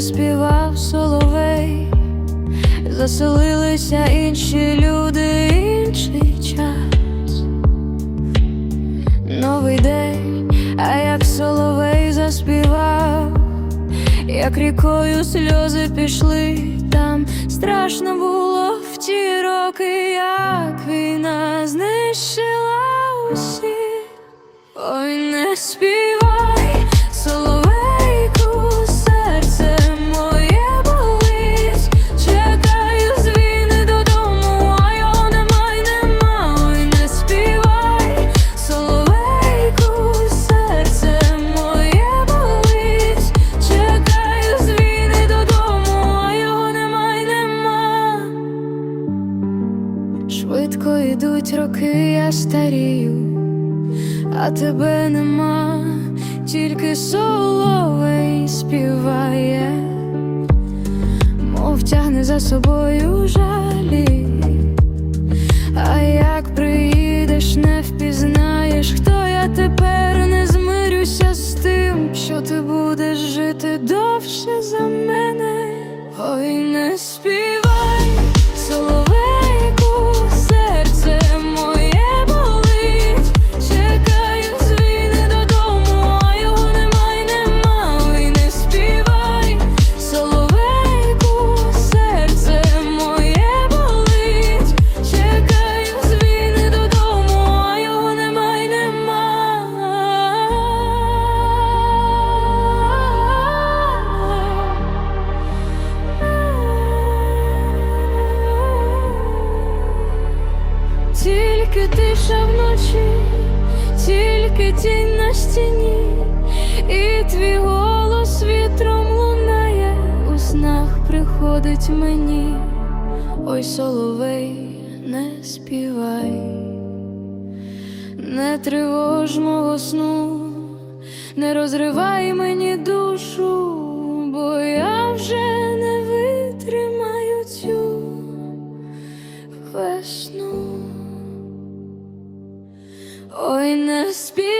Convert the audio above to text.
співав соловей, заселилися інші люди, інший час. Новий день, а як соловей заспівав, як рікою сльози пішли, там страшно було в ті роки, як війна знищила усіх. Ой, не співай, Швидко роки, я старію а тебе нема, тільки соловей співає, мов тягне за собою жалі, а як приїдеш, не впізнаєш, хто я тепер не змирюся з тим, що ти будеш жити довше за мене, ой, не співай, тиша вночі, тільки тінь на стіні, і твій голос вітром лунає, у снах приходить мені, ой соловей, не співай, не тривож мого сну, не розривай мені душу, бо я вже. не витримаю весну. In the spirit